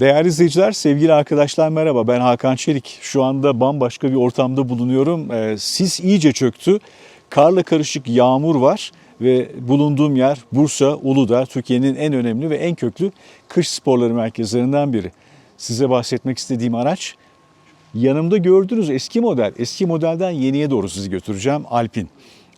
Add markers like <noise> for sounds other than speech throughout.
Değerli izleyiciler, sevgili arkadaşlar merhaba. Ben Hakan Çelik. Şu anda bambaşka bir ortamda bulunuyorum. Ee, sis iyice çöktü. Karla karışık yağmur var ve bulunduğum yer Bursa Uludağ, Türkiye'nin en önemli ve en köklü kış sporları merkezlerinden biri. Size bahsetmek istediğim araç yanımda gördüğünüz eski model. Eski modelden yeniye doğru sizi götüreceğim Alpin.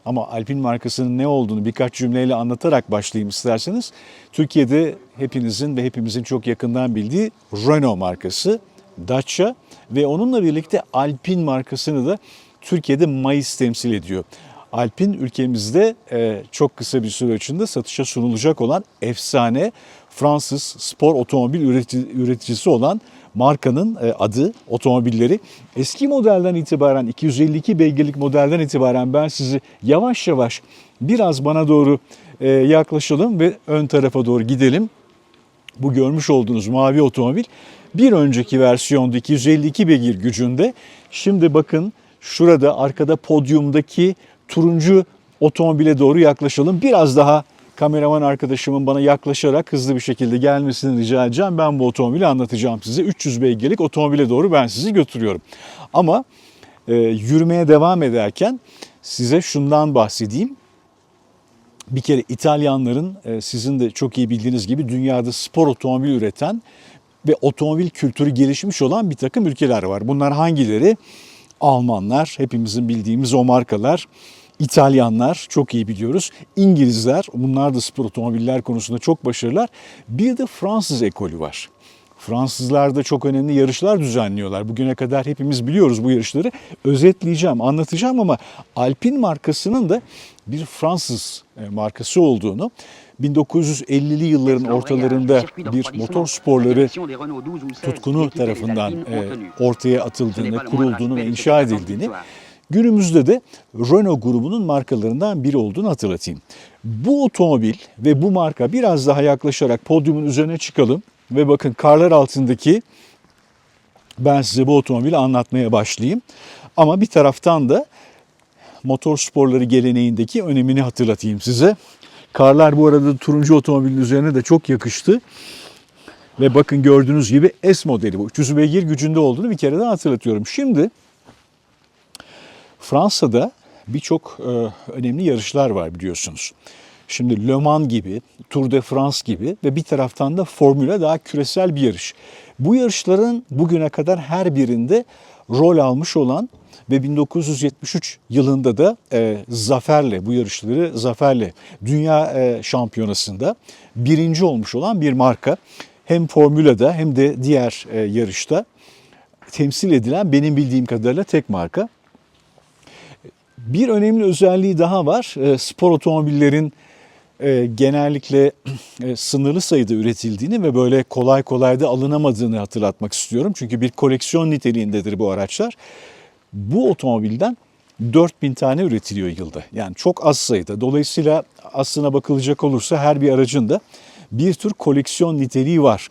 Ama Alpin markasının ne olduğunu birkaç cümleyle anlatarak başlayayım isterseniz. Türkiye'de hepinizin ve hepimizin çok yakından bildiği Renault markası, Dacia ve onunla birlikte Alpin markasını da Türkiye'de Mayıs temsil ediyor. Alpin ülkemizde e, çok kısa bir süre içinde satışa sunulacak olan efsane Fransız spor otomobil üretici- üreticisi olan markanın e, adı, otomobilleri. Eski modelden itibaren 252 beygirlik modelden itibaren ben sizi yavaş yavaş biraz bana doğru e, yaklaşalım ve ön tarafa doğru gidelim. Bu görmüş olduğunuz mavi otomobil bir önceki versiyonda 252 beygir gücünde. Şimdi bakın şurada arkada podyumdaki turuncu otomobile doğru yaklaşalım. Biraz daha kameraman arkadaşımın bana yaklaşarak hızlı bir şekilde gelmesini rica edeceğim. Ben bu otomobili anlatacağım size. 300 beygirlik otomobile doğru ben sizi götürüyorum. Ama e, yürümeye devam ederken size şundan bahsedeyim. Bir kere İtalyanların e, sizin de çok iyi bildiğiniz gibi dünyada spor otomobil üreten ve otomobil kültürü gelişmiş olan bir takım ülkeler var. Bunlar hangileri? Almanlar, hepimizin bildiğimiz o markalar. İtalyanlar çok iyi biliyoruz. İngilizler, bunlar da spor otomobiller konusunda çok başarılılar. Bir de Fransız ekolü var. Fransızlar da çok önemli yarışlar düzenliyorlar. Bugüne kadar hepimiz biliyoruz bu yarışları. Özetleyeceğim, anlatacağım ama Alpine markasının da bir Fransız e, markası olduğunu 1950'li yılların ortalarında bir motor sporları tutkunu tarafından e, ortaya atıldığını, kurulduğunu ve inşa edildiğini günümüzde de Renault grubunun markalarından biri olduğunu hatırlatayım. Bu otomobil ve bu marka biraz daha yaklaşarak podyumun üzerine çıkalım ve bakın karlar altındaki ben size bu otomobili anlatmaya başlayayım. Ama bir taraftan da motor sporları geleneğindeki önemini hatırlatayım size. Karlar bu arada turuncu otomobilin üzerine de çok yakıştı. Ve bakın gördüğünüz gibi S modeli bu. 300 beygir gücünde olduğunu bir kere daha hatırlatıyorum. Şimdi Fransa'da birçok e, önemli yarışlar var biliyorsunuz. Şimdi Le Mans gibi, Tour de France gibi ve bir taraftan da Formula daha küresel bir yarış. Bu yarışların bugüne kadar her birinde rol almış olan ve 1973 yılında da e, zaferle bu yarışları zaferle dünya e, şampiyonasında birinci olmuş olan bir marka. Hem Formula'da hem de diğer e, yarışta temsil edilen benim bildiğim kadarıyla tek marka. Bir önemli özelliği daha var. E, Spor otomobillerin e, genellikle e, sınırlı sayıda üretildiğini ve böyle kolay kolay da alınamadığını hatırlatmak istiyorum. Çünkü bir koleksiyon niteliğindedir bu araçlar. Bu otomobilden 4000 tane üretiliyor yılda. Yani çok az sayıda. Dolayısıyla aslına bakılacak olursa her bir aracın da bir tür koleksiyon niteliği var.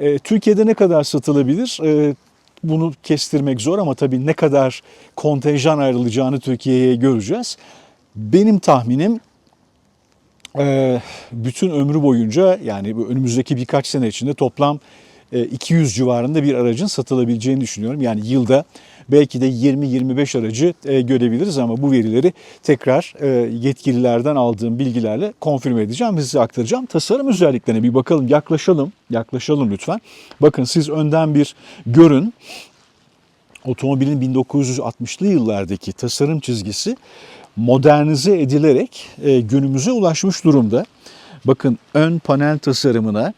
E, Türkiye'de ne kadar satılabilir? E, bunu kestirmek zor ama tabii ne kadar kontenjan ayrılacağını Türkiye'ye göreceğiz. Benim tahminim e, bütün ömrü boyunca yani önümüzdeki birkaç sene içinde toplam e, 200 civarında bir aracın satılabileceğini düşünüyorum. Yani yılda belki de 20-25 aracı e, görebiliriz ama bu verileri tekrar e, yetkililerden aldığım bilgilerle konfirme edeceğim ve size aktaracağım. Tasarım özelliklerine bir bakalım, yaklaşalım, yaklaşalım lütfen. Bakın siz önden bir görün. Otomobilin 1960'lı yıllardaki tasarım çizgisi modernize edilerek e, günümüze ulaşmış durumda. Bakın ön panel tasarımına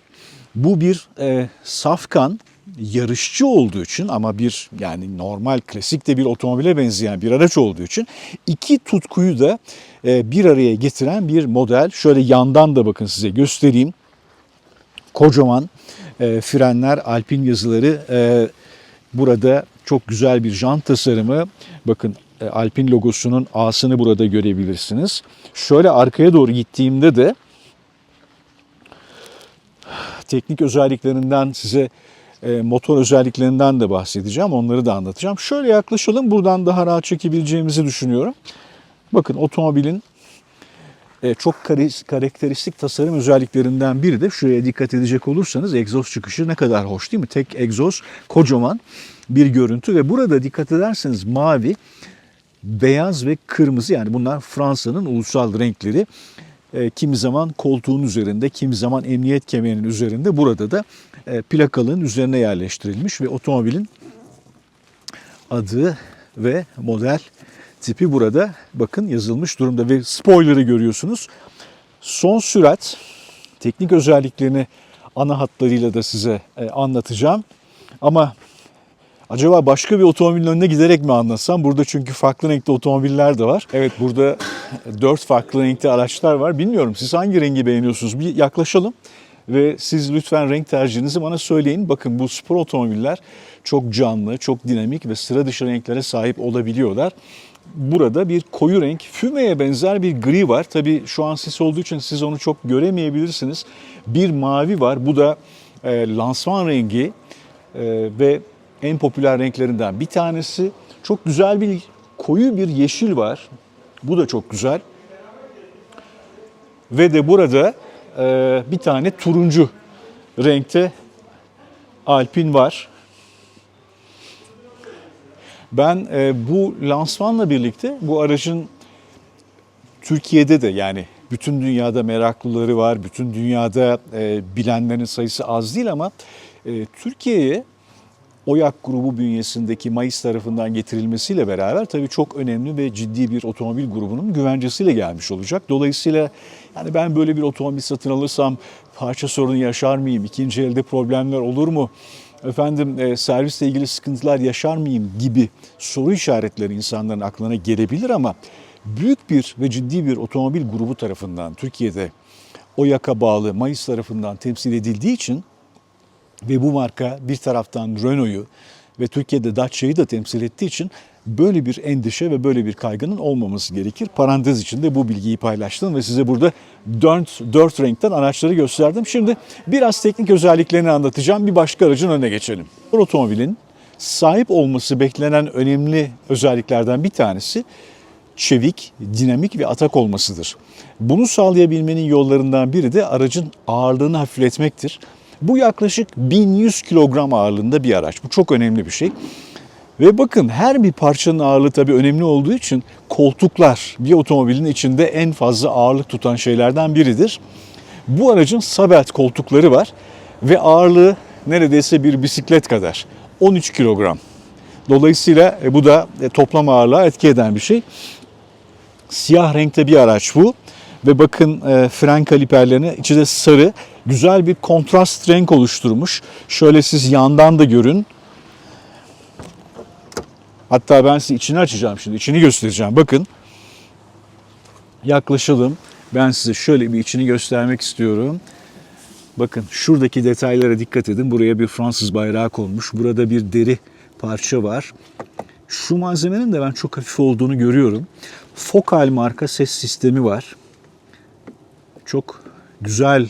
bu bir e, safkan yarışçı olduğu için ama bir yani normal klasik de bir otomobile benzeyen bir araç olduğu için iki tutkuyu da e, bir araya getiren bir model. Şöyle yandan da bakın size göstereyim. Kocaman e, frenler, alpin yazıları e, burada çok güzel bir jant tasarımı. Bakın Alpin logosunun A'sını burada görebilirsiniz. Şöyle arkaya doğru gittiğimde de teknik özelliklerinden size motor özelliklerinden de bahsedeceğim. Onları da anlatacağım. Şöyle yaklaşalım. Buradan daha rahat çekebileceğimizi düşünüyorum. Bakın otomobilin e, çok karakteristik tasarım özelliklerinden biri de şuraya dikkat edecek olursanız egzoz çıkışı ne kadar hoş değil mi? Tek egzoz kocaman bir görüntü ve burada dikkat ederseniz mavi, beyaz ve kırmızı yani bunlar Fransa'nın ulusal renkleri. E, kimi zaman koltuğun üzerinde, kimi zaman emniyet kemerinin üzerinde burada da e, plakalığın üzerine yerleştirilmiş ve otomobilin adı ve model tipi burada bakın yazılmış durumda ve spoiler'ı görüyorsunuz. Son sürat teknik özelliklerini ana hatlarıyla da size e, anlatacağım. Ama acaba başka bir otomobilin önüne giderek mi anlatsam? Burada çünkü farklı renkte otomobiller de var. Evet burada dört farklı renkte araçlar var. Bilmiyorum siz hangi rengi beğeniyorsunuz? Bir yaklaşalım ve siz lütfen renk tercihinizi bana söyleyin. Bakın bu spor otomobiller çok canlı, çok dinamik ve sıra dışı renklere sahip olabiliyorlar. Burada bir koyu renk, fümeye benzer bir gri var. Tabii şu an sis olduğu için siz onu çok göremeyebilirsiniz. Bir mavi var. Bu da e, lansman rengi e, ve en popüler renklerinden bir tanesi. Çok güzel bir koyu bir yeşil var. Bu da çok güzel. Ve de burada e, bir tane turuncu renkte Alpin var. Ben e, bu lansmanla birlikte bu aracın Türkiye'de de yani bütün dünyada meraklıları var, bütün dünyada e, bilenlerin sayısı az değil ama e, Türkiye'ye OYAK grubu bünyesindeki Mayıs tarafından getirilmesiyle beraber tabii çok önemli ve ciddi bir otomobil grubunun güvencesiyle gelmiş olacak. Dolayısıyla yani ben böyle bir otomobil satın alırsam parça sorunu yaşar mıyım? İkinci elde problemler olur mu? Efendim e, servisle ilgili sıkıntılar yaşar mıyım gibi soru işaretleri insanların aklına gelebilir ama büyük bir ve ciddi bir otomobil grubu tarafından Türkiye'de OYAK'a bağlı Mayıs tarafından temsil edildiği için ve bu marka bir taraftan Renault'u ve Türkiye'de Dacia'yı da temsil ettiği için böyle bir endişe ve böyle bir kaygının olmaması gerekir. Parantez içinde bu bilgiyi paylaştım ve size burada dört, dört renkten araçları gösterdim. Şimdi biraz teknik özelliklerini anlatacağım. Bir başka aracın önüne geçelim. Bu otomobilin sahip olması beklenen önemli özelliklerden bir tanesi çevik, dinamik ve atak olmasıdır. Bunu sağlayabilmenin yollarından biri de aracın ağırlığını hafifletmektir. Bu yaklaşık 1100 kilogram ağırlığında bir araç. Bu çok önemli bir şey. Ve bakın her bir parçanın ağırlığı tabii önemli olduğu için koltuklar bir otomobilin içinde en fazla ağırlık tutan şeylerden biridir. Bu aracın sabelt koltukları var ve ağırlığı neredeyse bir bisiklet kadar. 13 kilogram. Dolayısıyla e, bu da e, toplam ağırlığa etki eden bir şey. Siyah renkte bir araç bu. Ve bakın e, fren kaliperlerine içi de sarı. Güzel bir kontrast renk oluşturmuş. Şöyle siz yandan da görün. Hatta ben size içini açacağım şimdi. içini göstereceğim. Bakın. Yaklaşalım. Ben size şöyle bir içini göstermek istiyorum. Bakın şuradaki detaylara dikkat edin. Buraya bir Fransız bayrağı konmuş. Burada bir deri parça var. Şu malzemenin de ben çok hafif olduğunu görüyorum. Focal marka ses sistemi var. Çok güzel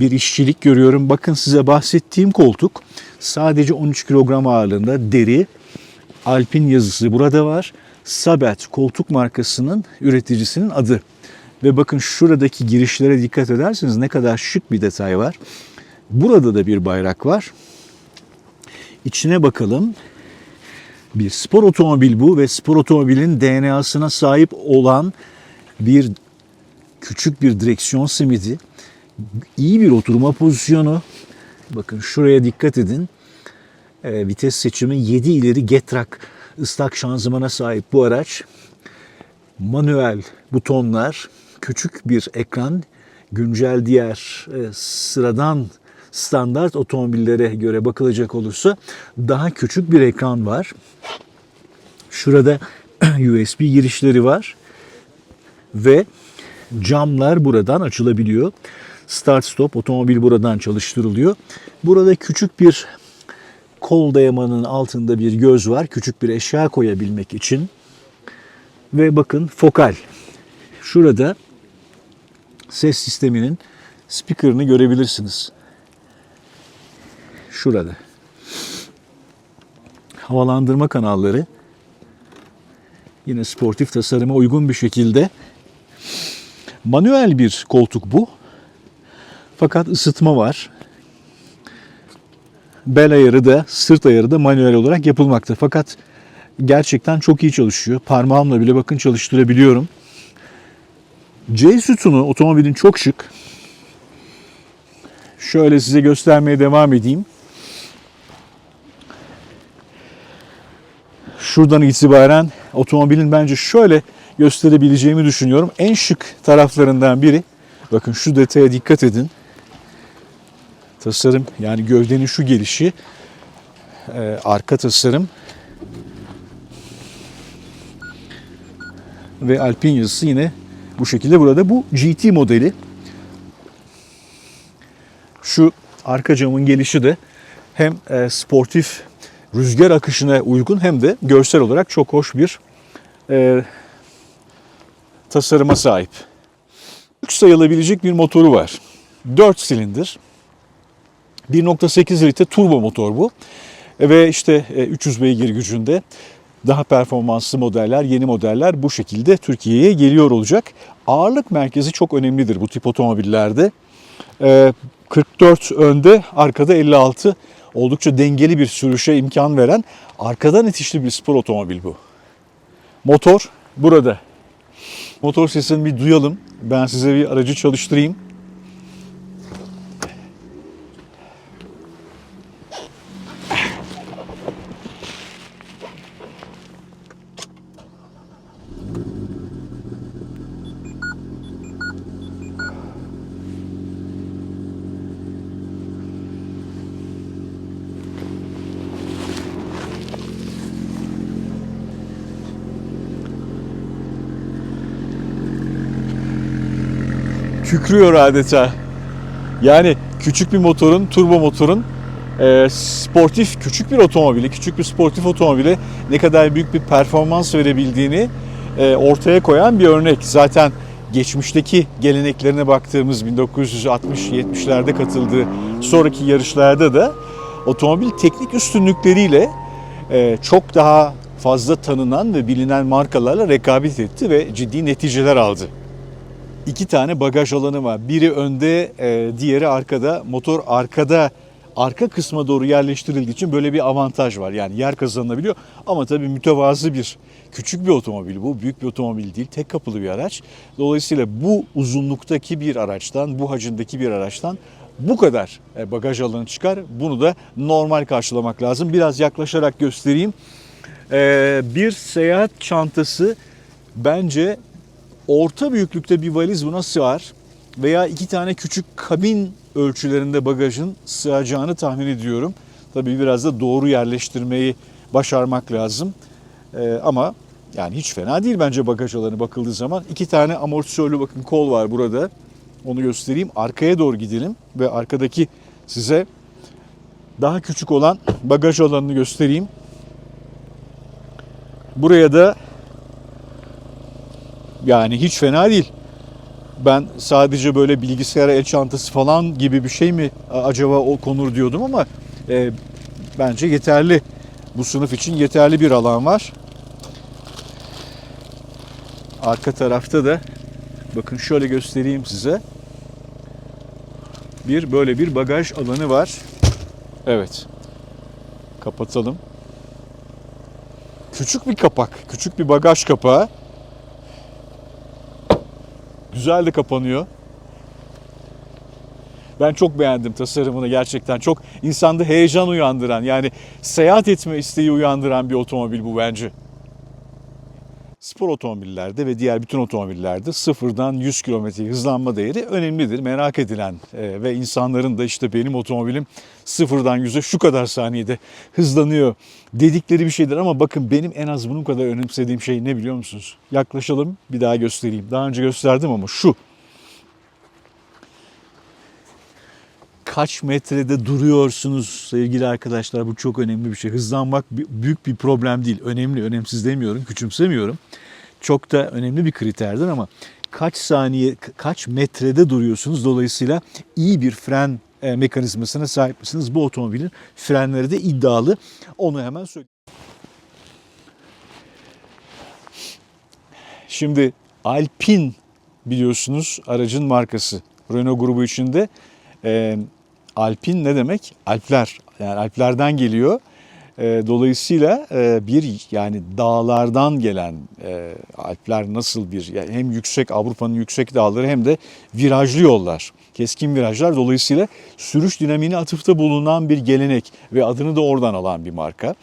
bir işçilik görüyorum. Bakın size bahsettiğim koltuk sadece 13 kilogram ağırlığında deri. Alpin yazısı burada var. Sabet koltuk markasının üreticisinin adı. Ve bakın şuradaki girişlere dikkat ederseniz ne kadar şık bir detay var. Burada da bir bayrak var. İçine bakalım. Bir spor otomobil bu ve spor otomobilin DNA'sına sahip olan bir küçük bir direksiyon simidi, iyi bir oturma pozisyonu. Bakın şuraya dikkat edin. E, vites seçimi 7 ileri Getrak ıslak şanzımana sahip bu araç. Manuel butonlar, küçük bir ekran, güncel diğer e, sıradan standart otomobillere göre bakılacak olursa daha küçük bir ekran var. Şurada <clears throat> USB girişleri var ve camlar buradan açılabiliyor. Start stop otomobil buradan çalıştırılıyor. Burada küçük bir kol dayamanın altında bir göz var. Küçük bir eşya koyabilmek için. Ve bakın fokal. Şurada ses sisteminin speaker'ını görebilirsiniz. Şurada. Havalandırma kanalları yine sportif tasarıma uygun bir şekilde Manuel bir koltuk bu. Fakat ısıtma var. Bel ayarı da sırt ayarı da manuel olarak yapılmakta. Fakat gerçekten çok iyi çalışıyor. Parmağımla bile bakın çalıştırabiliyorum. C sütunu otomobilin çok şık. Şöyle size göstermeye devam edeyim. Şuradan itibaren otomobilin bence şöyle gösterebileceğimi düşünüyorum. En şık taraflarından biri. Bakın şu detaya dikkat edin. Tasarım yani gövdenin şu gelişi. Ee, arka tasarım. Ve Alpin yazısı yine bu şekilde burada. Bu GT modeli. Şu arka camın gelişi de hem e, sportif rüzgar akışına uygun hem de görsel olarak çok hoş bir e, tasarıma sahip. Lüks sayılabilecek bir motoru var. 4 silindir. 1.8 litre turbo motor bu. E, Ve işte e, 300 beygir gücünde daha performanslı modeller, yeni modeller bu şekilde Türkiye'ye geliyor olacak. Ağırlık merkezi çok önemlidir bu tip otomobillerde. E, 44 önde, arkada 56 oldukça dengeli bir sürüşe imkan veren arkadan itişli bir spor otomobil bu. Motor burada. Motor sesini bir duyalım. Ben size bir aracı çalıştırayım. Kükrüyor adeta. Yani küçük bir motorun, turbo motorun e, sportif, küçük bir otomobili, küçük bir sportif otomobile ne kadar büyük bir performans verebildiğini e, ortaya koyan bir örnek. Zaten geçmişteki geleneklerine baktığımız 1960-70'lerde katıldığı sonraki yarışlarda da otomobil teknik üstünlükleriyle e, çok daha fazla tanınan ve bilinen markalarla rekabet etti ve ciddi neticeler aldı. İki tane bagaj alanı var. Biri önde, e, diğeri arkada. Motor arkada, arka kısma doğru yerleştirildiği için böyle bir avantaj var. Yani yer kazanılabiliyor. Ama tabii mütevazı bir, küçük bir otomobil bu. Büyük bir otomobil değil, tek kapılı bir araç. Dolayısıyla bu uzunluktaki bir araçtan, bu hacimdeki bir araçtan bu kadar e, bagaj alanı çıkar. Bunu da normal karşılamak lazım. Biraz yaklaşarak göstereyim. E, Bir seyahat çantası bence orta büyüklükte bir valiz buna sığar veya iki tane küçük kabin ölçülerinde bagajın sığacağını tahmin ediyorum. Tabii biraz da doğru yerleştirmeyi başarmak lazım. Ee, ama yani hiç fena değil bence bagaj alanı bakıldığı zaman. İki tane amortisörlü bakın kol var burada. Onu göstereyim. Arkaya doğru gidelim ve arkadaki size daha küçük olan bagaj alanını göstereyim. Buraya da yani hiç fena değil. Ben sadece böyle bilgisayara el çantası falan gibi bir şey mi acaba o konur diyordum ama e, bence yeterli. Bu sınıf için yeterli bir alan var. Arka tarafta da bakın şöyle göstereyim size. Bir böyle bir bagaj alanı var. Evet. Kapatalım. Küçük bir kapak, küçük bir bagaj kapağı. Güzel de kapanıyor. Ben çok beğendim tasarımını gerçekten. Çok insanda heyecan uyandıran yani seyahat etme isteği uyandıran bir otomobil bu bence. Spor otomobillerde ve diğer bütün otomobillerde sıfırdan 100 kilometre hızlanma değeri önemlidir. Merak edilen e, ve insanların da işte benim otomobilim sıfırdan 100'e şu kadar saniyede hızlanıyor dedikleri bir şeydir. Ama bakın benim en az bunun kadar önemsediğim şey ne biliyor musunuz? Yaklaşalım bir daha göstereyim. Daha önce gösterdim ama şu. Kaç metrede duruyorsunuz sevgili arkadaşlar bu çok önemli bir şey. Hızlanmak büyük bir problem değil. Önemli, önemsiz demiyorum, küçümsemiyorum. Çok da önemli bir kriterdir ama kaç saniye, ka- kaç metrede duruyorsunuz dolayısıyla iyi bir fren e, mekanizmasına sahip misiniz? Bu otomobilin frenleri de iddialı. Onu hemen söyleyeyim. Şimdi Alpin biliyorsunuz aracın markası. Renault grubu içinde e, Alpin ne demek? Alpler. Yani Alplerden geliyor. E, dolayısıyla e, bir yani dağlardan gelen e, Alpler nasıl bir yani hem yüksek Avrupa'nın yüksek dağları hem de virajlı yollar. Keskin virajlar dolayısıyla sürüş dinamiğine atıfta bulunan bir gelenek ve adını da oradan alan bir marka.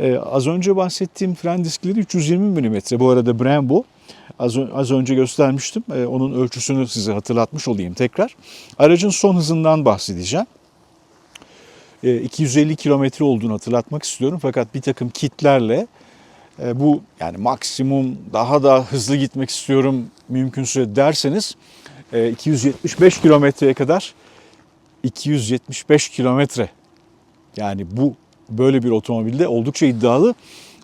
Ee, az önce bahsettiğim fren diskleri 320 mm. Bu arada Brembo. Az, az önce göstermiştim. Ee, onun ölçüsünü size hatırlatmış olayım tekrar. Aracın son hızından bahsedeceğim. Ee, 250 kilometre olduğunu hatırlatmak istiyorum. Fakat bir takım kitlerle e, bu yani maksimum daha da hızlı gitmek istiyorum mümkünse derseniz e, 275 kilometreye kadar 275 kilometre yani bu böyle bir otomobilde oldukça iddialı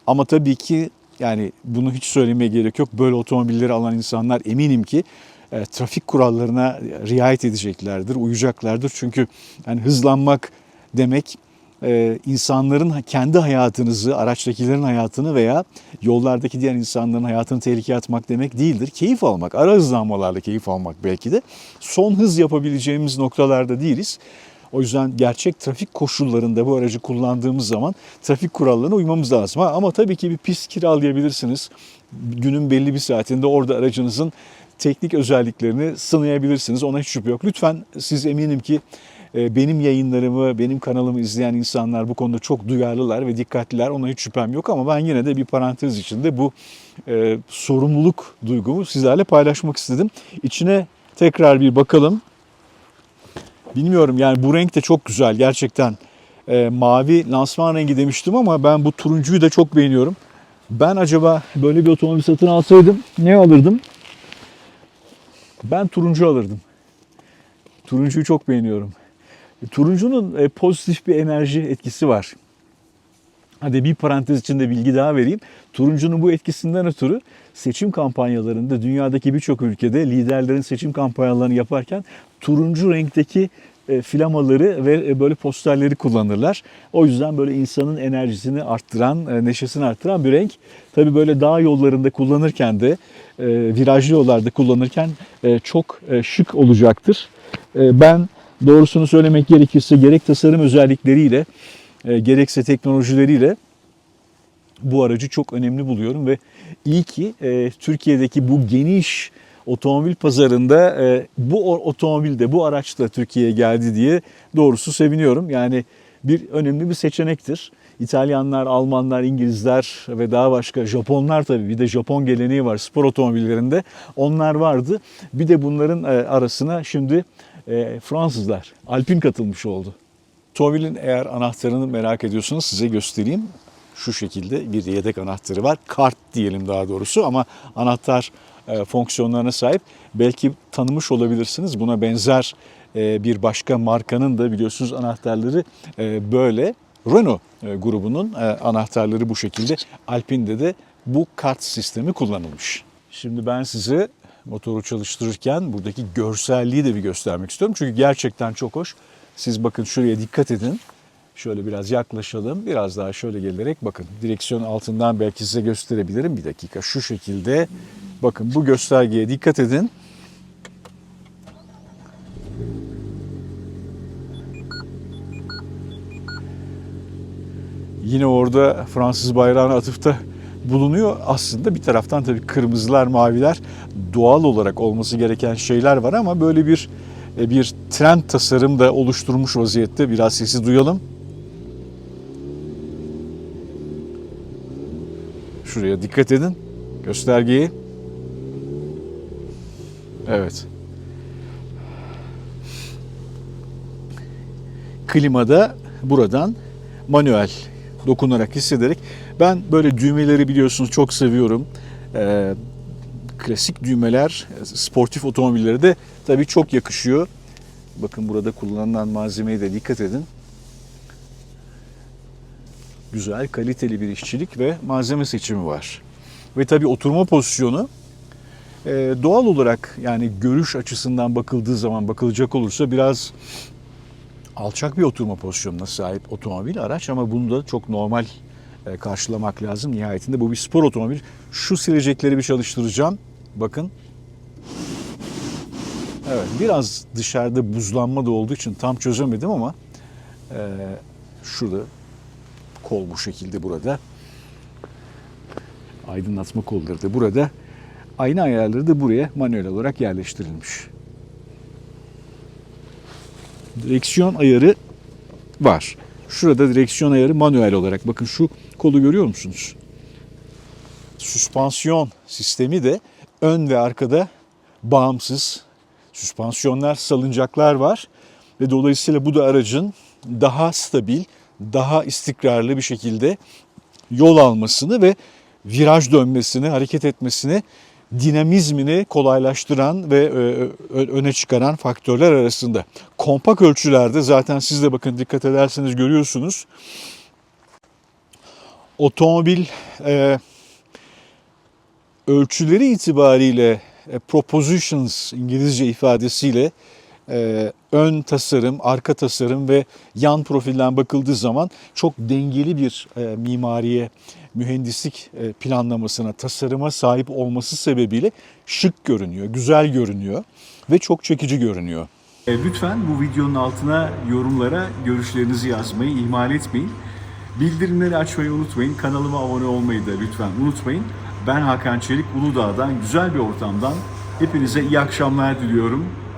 ama tabii ki yani bunu hiç söylemeye gerek yok. Böyle otomobilleri alan insanlar eminim ki e, trafik kurallarına riayet edeceklerdir, uyacaklardır. Çünkü yani hızlanmak demek e, insanların kendi hayatınızı, araçtakilerin hayatını veya yollardaki diğer insanların hayatını tehlikeye atmak demek değildir. Keyif almak, ara hızlanmalarla keyif almak belki de. Son hız yapabileceğimiz noktalarda değiliz. O yüzden gerçek trafik koşullarında bu aracı kullandığımız zaman trafik kurallarına uymamız lazım. Ha, ama tabii ki bir pist kiralayabilirsiniz. Günün belli bir saatinde orada aracınızın teknik özelliklerini sınayabilirsiniz. Ona hiç şüphe yok. Lütfen siz eminim ki e, benim yayınlarımı, benim kanalımı izleyen insanlar bu konuda çok duyarlılar ve dikkatliler. Ona hiç şüphem yok ama ben yine de bir parantez içinde bu e, sorumluluk duygumu sizlerle paylaşmak istedim. İçine tekrar bir bakalım. Bilmiyorum yani bu renk de çok güzel gerçekten. E, mavi lansman rengi demiştim ama ben bu turuncuyu da çok beğeniyorum. Ben acaba böyle bir otomobil satın alsaydım ne alırdım? Ben turuncu alırdım. Turuncuyu çok beğeniyorum. Turuncunun e, pozitif bir enerji etkisi var. Hadi bir parantez içinde bilgi daha vereyim. Turuncunun bu etkisinden ötürü seçim kampanyalarında dünyadaki birçok ülkede liderlerin seçim kampanyalarını yaparken turuncu renkteki e, flamaları ve e, böyle posterleri kullanırlar. O yüzden böyle insanın enerjisini arttıran, e, neşesini arttıran bir renk. Tabii böyle dağ yollarında kullanırken de, virajlı yollarda kullanırken çok şık olacaktır. Ben doğrusunu söylemek gerekirse gerek tasarım özellikleriyle gerekse teknolojileriyle bu aracı çok önemli buluyorum ve iyi ki e, Türkiye'deki bu geniş otomobil pazarında e, bu otomobilde, bu araç da Türkiye'ye geldi diye doğrusu seviniyorum. Yani bir önemli bir seçenektir. İtalyanlar, Almanlar, İngilizler ve daha başka Japonlar tabii bir de Japon geleneği var spor otomobillerinde. Onlar vardı. Bir de bunların e, arasına şimdi e, Fransızlar, Alpine katılmış oldu. Otomobilin eğer anahtarını merak ediyorsanız size göstereyim. Şu şekilde bir yedek anahtarı var. Kart diyelim daha doğrusu ama anahtar e, fonksiyonlarına sahip. Belki tanımış olabilirsiniz. Buna benzer e, bir başka markanın da biliyorsunuz anahtarları e, böyle. Renault grubunun anahtarları bu şekilde. Alpine'de de bu kart sistemi kullanılmış. Şimdi ben size motoru çalıştırırken buradaki görselliği de bir göstermek istiyorum. Çünkü gerçekten çok hoş. Siz bakın şuraya dikkat edin. Şöyle biraz yaklaşalım. Biraz daha şöyle gelerek bakın. Direksiyon altından belki size gösterebilirim. Bir dakika şu şekilde. Bakın bu göstergeye dikkat edin. Yine orada Fransız bayrağına atıfta bulunuyor. Aslında bir taraftan tabii kırmızılar, maviler doğal olarak olması gereken şeyler var ama böyle bir e, bir trend tasarım da oluşturmuş vaziyette. Biraz sesi duyalım. Şuraya dikkat edin. Göstergeyi. Evet. Klimada buradan manuel dokunarak hissederek ben böyle düğmeleri biliyorsunuz çok seviyorum. Ee, klasik düğmeler sportif otomobillere de tabii çok yakışıyor. Bakın burada kullanılan malzemeye de dikkat edin. Güzel, kaliteli bir işçilik ve malzeme seçimi var. Ve tabii oturma pozisyonu e, doğal olarak yani görüş açısından bakıldığı zaman bakılacak olursa biraz alçak bir oturma pozisyonuna sahip otomobil araç ama bunu da çok normal e, karşılamak lazım. Nihayetinde bu bir spor otomobil. Şu silecekleri bir çalıştıracağım. Bakın. Evet, biraz dışarıda buzlanma da olduğu için tam çözemedim ama e, şurada kol bu şekilde burada. Aydınlatma kolları da burada. Ayna ayarları da buraya manuel olarak yerleştirilmiş. Direksiyon ayarı var. Şurada direksiyon ayarı manuel olarak. Bakın şu kolu görüyor musunuz? Süspansiyon sistemi de ön ve arkada bağımsız süspansiyonlar, salıncaklar var ve dolayısıyla bu da aracın daha stabil, daha istikrarlı bir şekilde yol almasını ve viraj dönmesini, hareket etmesini, dinamizmini kolaylaştıran ve e, ö- öne çıkaran faktörler arasında. Kompak ölçülerde zaten siz de bakın dikkat ederseniz görüyorsunuz. Otomobil e, ölçüleri itibariyle e, propositions İngilizce ifadesiyle e, ön tasarım, arka tasarım ve yan profilden bakıldığı zaman çok dengeli bir e, mimariye, mühendislik e, planlamasına, tasarıma sahip olması sebebiyle şık görünüyor, güzel görünüyor ve çok çekici görünüyor. E, Lütfen bu videonun altına yorumlara görüşlerinizi yazmayı ihmal etmeyin. Bildirimleri açmayı unutmayın. Kanalıma abone olmayı da lütfen unutmayın. Ben Hakan Çelik Uludağ'dan güzel bir ortamdan hepinize iyi akşamlar diliyorum.